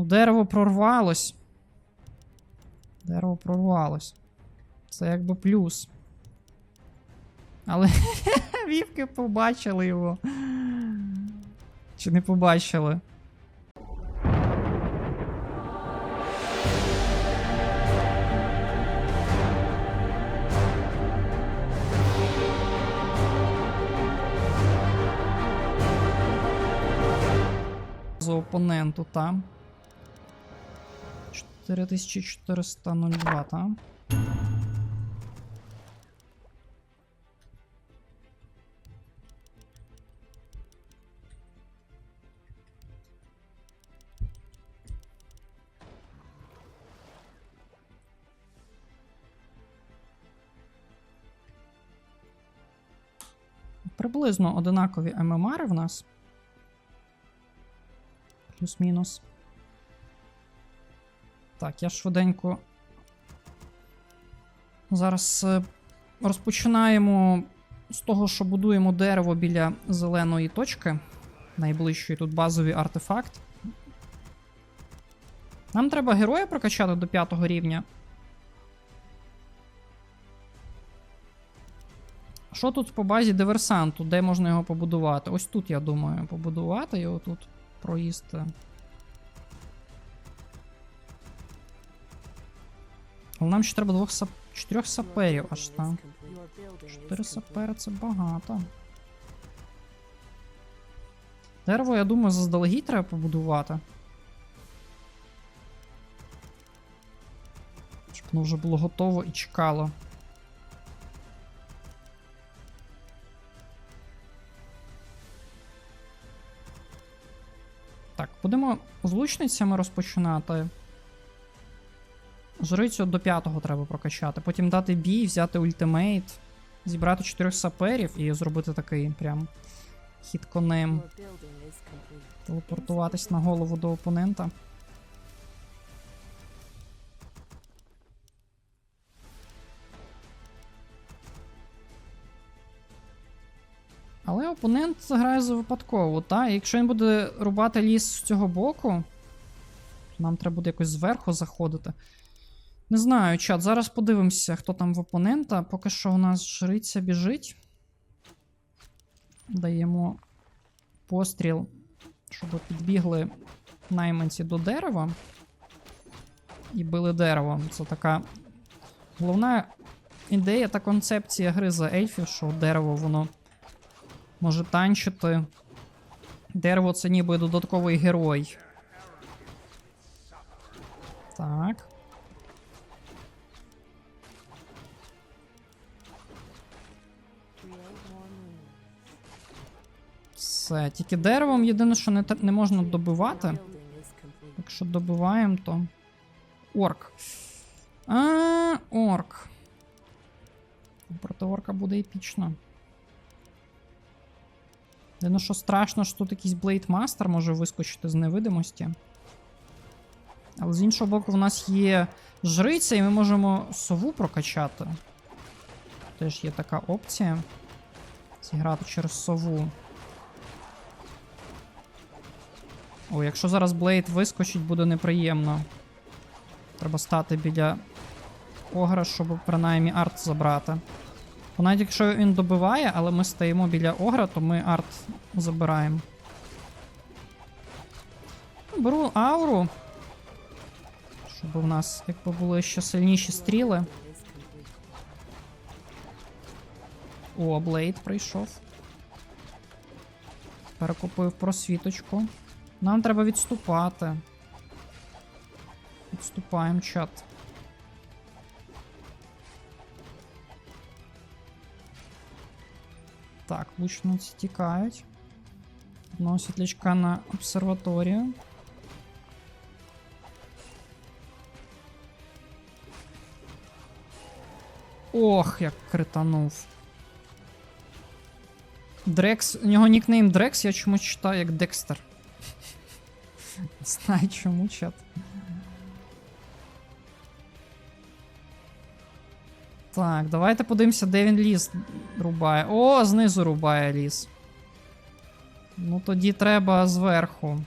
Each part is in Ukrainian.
Ну, дерево прорвалось. Дерево прорвалось. Це якби плюс. Але вівки побачили його. Чи не побачили? Опоненту, та. 4402, та. Приблизно одинакові ММР в нас. Плюс-мінус. Так, я швиденько. Зараз е, розпочинаємо з того, що будуємо дерево біля зеленої точки. Найближчої тут базовий артефакт. Нам треба героя прокачати до п'ятого рівня. Що тут по базі диверсанту? Де можна його побудувати? Ось тут, я думаю, побудувати його тут. Проїзд. Але нам ще треба двох сап... чотирьох саперів аж там. Чотири сапери це багато. Дерево, я думаю, заздалегідь треба побудувати. Щоб воно вже було готово і чекало. Так, будемо з лучницями розпочинати. Жрицю до п'ятого треба прокачати. Потім дати бій, взяти ультимейт, зібрати чотирьох саперів і зробити такий прям хід конем. Телепортуватись на голову до опонента. Але опонент грає за випадково, та? Якщо він буде рубати ліс з цього боку, нам треба буде якось зверху заходити. Не знаю, чат. Зараз подивимося, хто там в опонента. Поки що у нас жриця біжить. Даємо постріл, щоб підбігли найманці до дерева. І били дерево. Це така головна ідея та концепція гри за ельфів, що дерево воно може танчити. Дерево це ніби додатковий герой. Все, тільки деревом єдине, що не, не можна добивати. Якщо добиваємо, то. Орк. А, орк. Проти орка буде епічно. Єдине, що страшно, що тут якийсь блейдмастер може вискочити з невидимості. Але з іншого боку, в нас є жриця, і ми можемо сову прокачати. Теж є така опція. Зіграти через сову. О, якщо зараз Блейд вискочить, буде неприємно. Треба стати біля Огра, щоб принаймні арт забрати. Бо навіть якщо він добиває, але ми стоїмо біля Огра, то ми арт забираємо. Беру ауру. Щоб у нас, якби були ще сильніші стріли. О, Блейд прийшов. Перекупив просвіточку. Нам треба відступати. Відступаємо чат. Так, лучниці тікають. Одного світлячка на обсерваторію. Ох, як кританув. Дрекс. У нього нікнейм Дрекс, я чомусь читаю як Декстер. Знаю чому чат. Так, давайте подивимося, де він ліс рубає. О, знизу рубає ліс. Ну тоді треба зверху.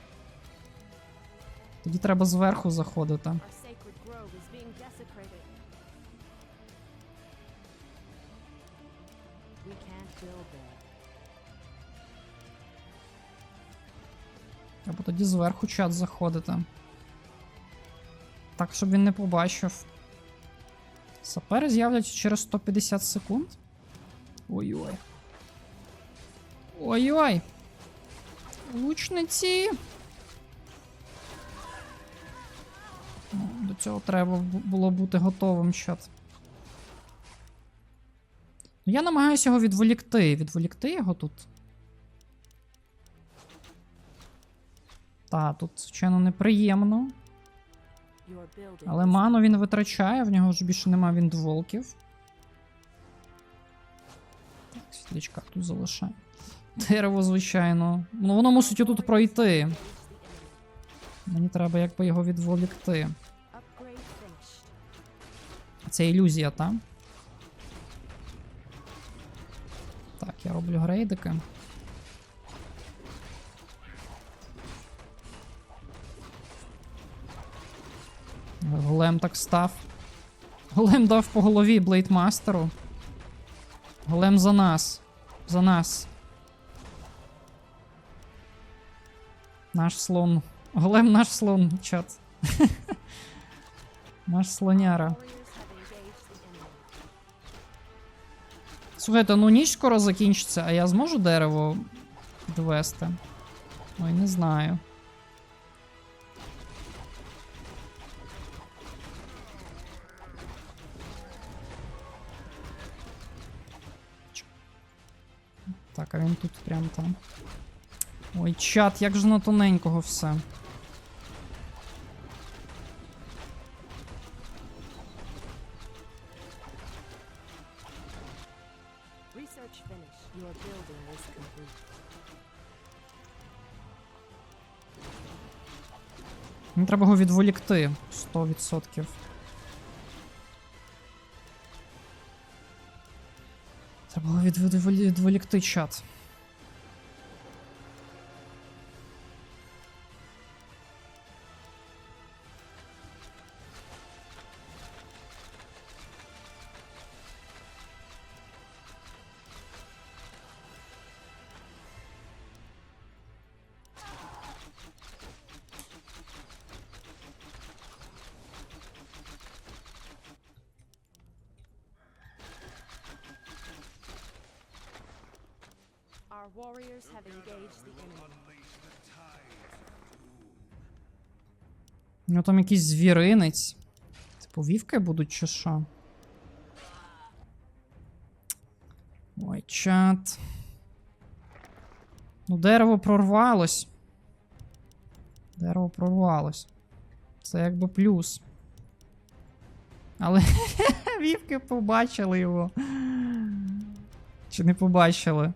Тоді треба зверху заходити. Або тоді зверху чат заходити. Так, щоб він не побачив. Сапери з'являться через 150 секунд. Ой-ой. Ой-ой. Лучниці. Ну, До цього треба було бути готовим чат. Ну, Я намагаюся його відволікти. Відволікти його тут. Та, тут, звичайно, неприємно. Але ману він витрачає, в нього ж більше нема віндволків. Так, світлячка тут залишає. Дерево, звичайно. Ну воно мусить отут пройти. Мені треба якби його відволікти. Це ілюзія, та? Так, я роблю грейдики. Голем так став. Голем дав по голові блейдмастеру. Голем за нас. За нас. Наш слон. Голем наш слон, чат. Наш слоняра. Слухайте, ну ніч скоро закінчиться, а я зможу дерево підвести? Ой, не знаю. А він тут прям там. Ой, чат, як же на тоненького все. Мені треба його відволікти 100%. Треба було від, від, відволікти чат. Our warriors have engaged the enemy. У нього там якийсь звіринець. Типу вівки будуть чи що? Ой, чат. Ну, дерево прорвалось. Дерево прорвалось. Це якби плюс. Але вівки побачили його. Чи не побачили?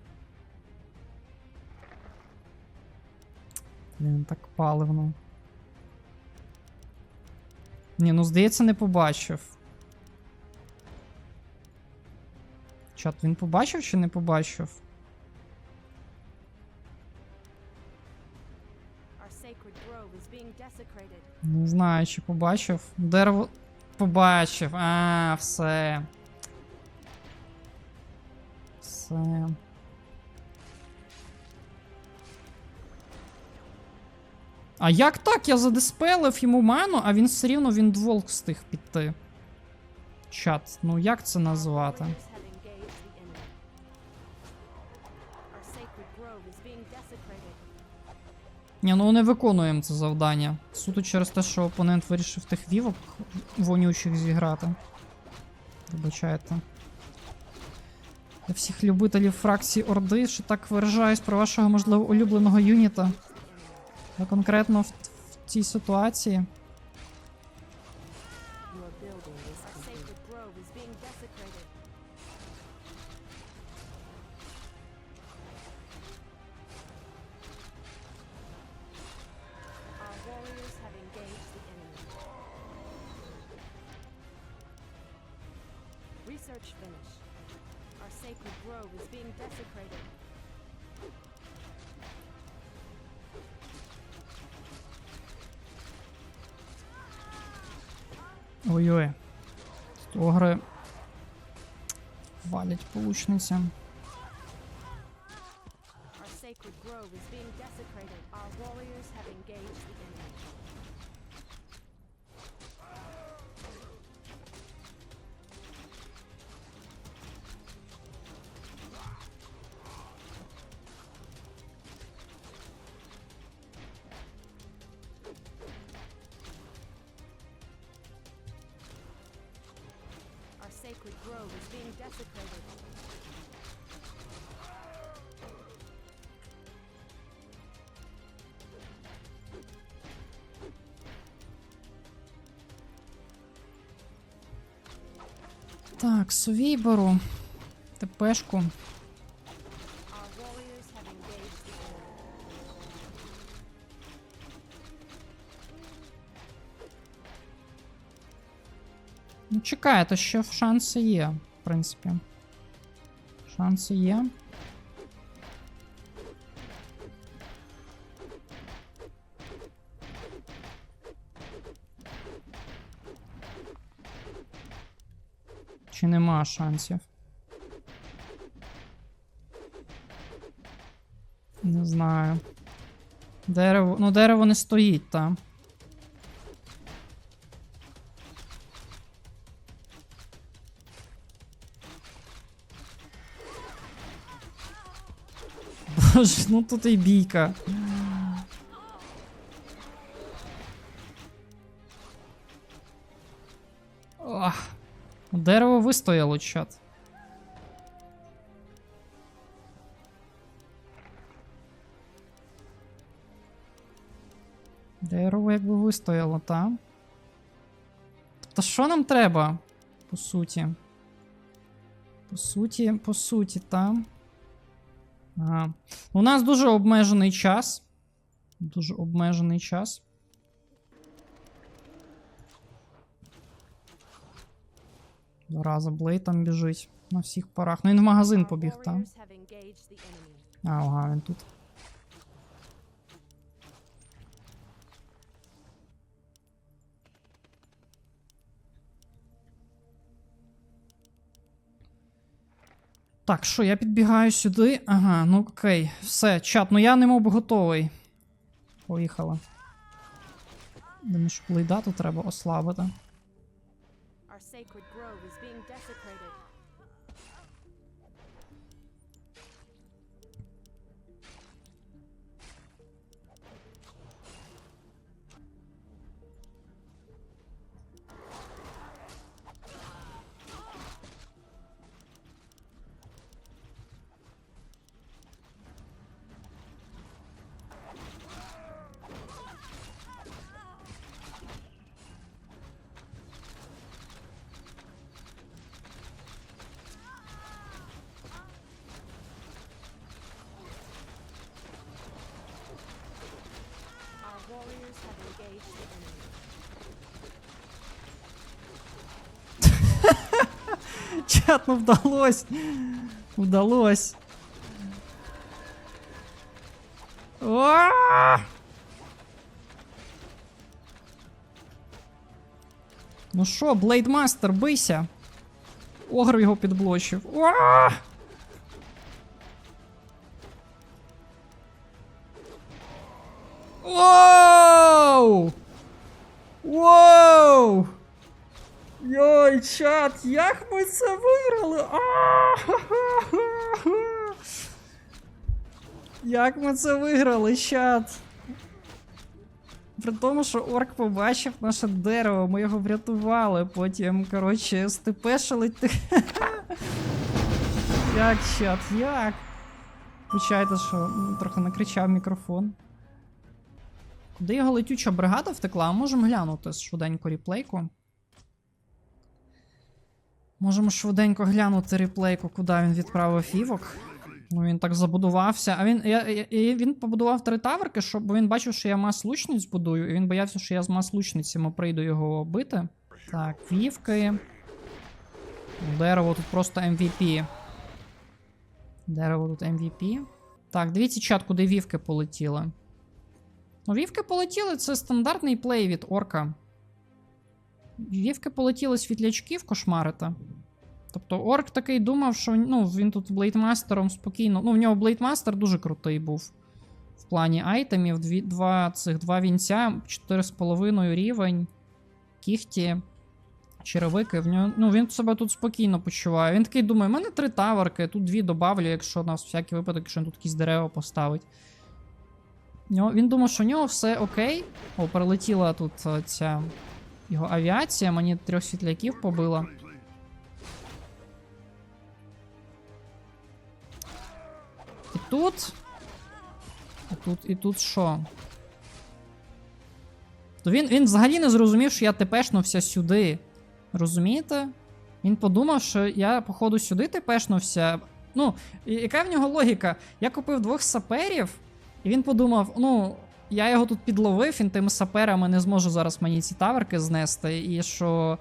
Блін, так паливно. Ні, ну здається, не побачив. Чат, він побачив чи не побачив? Не знаю, чи побачив. Дерево. Побачив. А, все. Все. А як так? Я задиспелив йому ману, а він все рівно він дволк встиг піти. Чат, ну як це назвати? Ні, ну не виконуємо це завдання. Суто через те, що опонент вирішив тих вівок вонючих зіграти. Вибачайте. Для всіх любителів фракції Орди, що так виражаюсь про вашого, можливо, улюбленого юніта. А конкретно в, в цій ситуації. Your building is Our sacred grove is being desecrated. Our warriors have engaged the enemy. Research finished. Our sacred grove is being desecrated. Ой-ой. Огри валять по Так, сувій беру. ТПшку. Ну, чекай, то ще шанси є, в принципі. Шанси є. Чи нема шансів? Не знаю. Дерево. Ну, дерево не стоїть там. Боже, ну тут і бійка. Дерево вистояло, чат. Дерево якби вистояло, та? Тобто що нам треба? По суті. По суті, по суті, та? Ага. У нас дуже обмежений час. Дуже обмежений час. Зараза, Блей там біжить на всіх парах. Ну він в магазин побіг, enemy. А, ага, він тут. Так, що, я підбігаю сюди. Ага, ну окей. Все, чат, ну я не мов би готовий. Поїхала. Думаю, що плейдату треба ослабити. Our sacred grove is being desecrated. Чат, ну вдалось. Вдалось. Уа! Ну що, Блейдмастер, бийся. Огр його підблочив. Уа! Воу! Воу! Йой, чат, як ми це виграли? Як ми це виграли, чат? При тому, що орк побачив наше дерево, ми його врятували, потім, коротше, степешили. Як, чат, як? Вибачайте, що м, трохи накричав мікрофон. Куди його летюча бригада втекла? Можемо глянути швиденько реплейку. Можемо швиденько глянути реплейку, куди він відправив фівок. Ну він так забудувався. А він, я, я, він побудував три таверки, щоб він бачив, що я мас лучниць будую, і він боявся, що я з мас лучницями прийду його бити. Так, вівки. Дерево тут просто MVP. Дерево тут MVP. Так, дивіться чат, куди вівки полетіли. Вівки полетіли, це стандартний плей від орка. Вівки полетіли світлячків кошмарити. Тобто орк такий думав, що ну, він тут блейдмастером спокійно. Ну, в нього блейдмастер дуже крутий був. В плані айтемів, дві, два цих два вінця, 4,5 рівень, кіхті, черевики. В нього, ну, він себе тут спокійно почуває. Він такий думає, у мене три таверки, тут дві добавлю, якщо на всякий випадок, якщо він тут якісь дерева поставить. Він думав, що у нього все окей. О, прилетіла тут е, ця його авіація, мені трьох світляків побила. І тут. І тут, і тут що? То він, він взагалі не зрозумів, що я тепешнувся сюди. Розумієте? Він подумав, що я, походу, сюди тепешнувся. Ну, яка в нього логіка? Я купив двох саперів, і він подумав: ну, я його тут підловив, він тими саперами не зможе зараз мені ці таверки знести, і що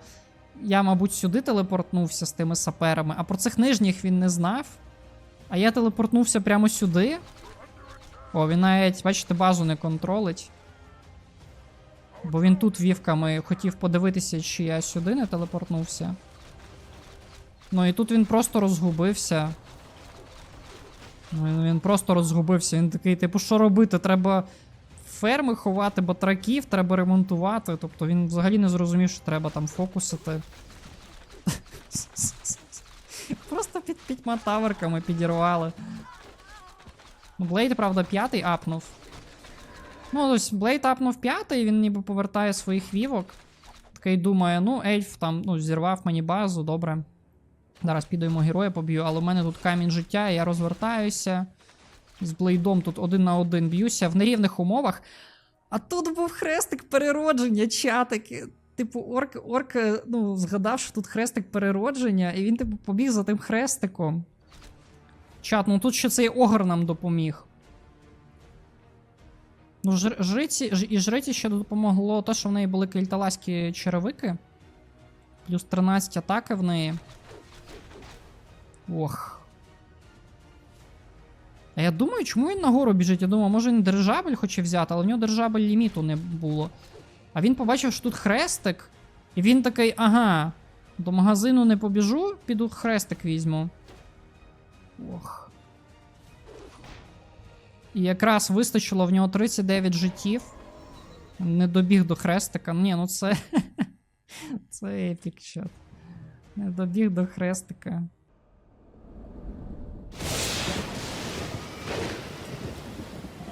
я, мабуть, сюди телепортнувся з тими саперами, а про цих нижніх він не знав. А я телепортнувся прямо сюди. О, він навіть, бачите, базу не контролить. Бо він тут вівками хотів подивитися, чи я сюди не телепортнувся. Ну і тут він просто розгубився. Ну, він- просто розгубився. Він такий, типу, що робити? Треба ферми ховати, батраків, треба ремонтувати. Тобто він взагалі не зрозумів, що треба там фокусити. Просто під п'ятьма таверками підірвали. Ну, Блейд, правда, п'ятий апнув. Ну, ось Блейд апнув п'ятий, він ніби повертає своїх вівок. Такий думає, ну, ельф там ну, зірвав мені базу, добре. Зараз піду йому героя поб'ю, але в мене тут камінь життя, я розвертаюся. З Блейдом тут один на один б'юся в нерівних умовах. А тут був хрестик переродження, чатики. Типу, орк, орк е, ну, згадав, що тут хрестик переродження, і він, типу, побіг за тим хрестиком. Чат, ну тут ще цей огр нам допоміг. Ну, жр- жриці, ж- і жриці ще допомогло те, що в неї були кельталаські черевики. Плюс 13 атаки в неї. Ох. А я думаю, чому він нагору біжить? Я думаю, може він держабель хоче взяти, але в нього держабель ліміту не було. А він побачив, що тут хрестик, і він такий, ага, до магазину не побіжу, піду хрестик візьму. Ох. І якраз вистачило в нього 39 життів. Не добіг до хрестика. Ні, ну це. це епік чат. Не добіг до хрестика.